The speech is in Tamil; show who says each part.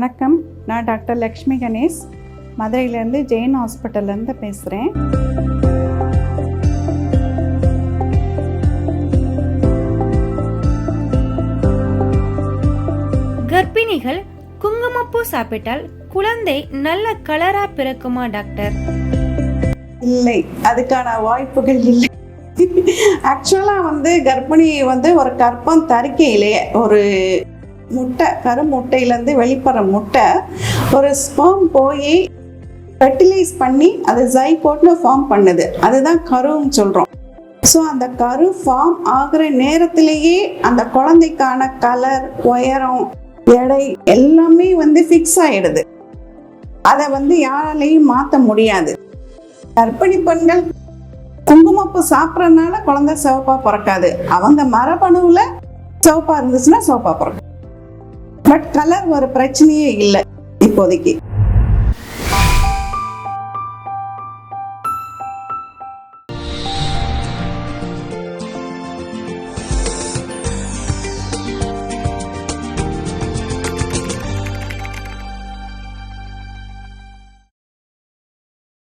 Speaker 1: வணக்கம். நான் டாக்டர் லக்ஷ்மி கணேஷ். மதுரையிலேருந்து ஜெயின் ஹாஸ்பிட்டல்லேருந்து பேசுகிறேன்
Speaker 2: கர்ப்பிணிகள் குங்குமப்பூ சாப்பிட்டால் குழந்தை நல்ல கலரா பிறக்குமா டாக்டர்?
Speaker 1: இல்லை. அதுக்கான வாய்ப்புகள் இல்லை. ஆக்சுவலாக வந்து கர்ப்பிணி வந்து ஒரு கர்ப்பம் தரிக்கையிலேயே ஒரு முட்டை கருமுட்டையிலேருந்து வெளிப்படுற முட்டை ஒரு ஸ்பெர்ம் போய் ஃபெர்டிலைஸ் பண்ணி அது ஜைகோட்னு ஃபார்ம் பண்ணுது. அதுதான் கருன்னு சொல்கிறோம் ஸோ அந்த கரு ஃபார்ம் ஆகிற நேரத்திலேயே அந்த குழந்தைக்கான கலர் உயரம் எடை எல்லாமே வந்து ஃபிக்ஸ் ஆகிடுது அதை வந்து யாராலையும் மாற்ற முடியாது. கர்ப்பிணி பெண்கள் குங்குமப்பூ சாப்பிட்றதுனால குழந்தை சிவப்பாக பிறக்காது. அவங்க மரபணுவில் சிவப்பாக இருந்துச்சுன்னா சிவப்பாக பிறக்கும். பட் கலர் ஒரு பிரச்சனையே இல்லை இப்போதைக்கு.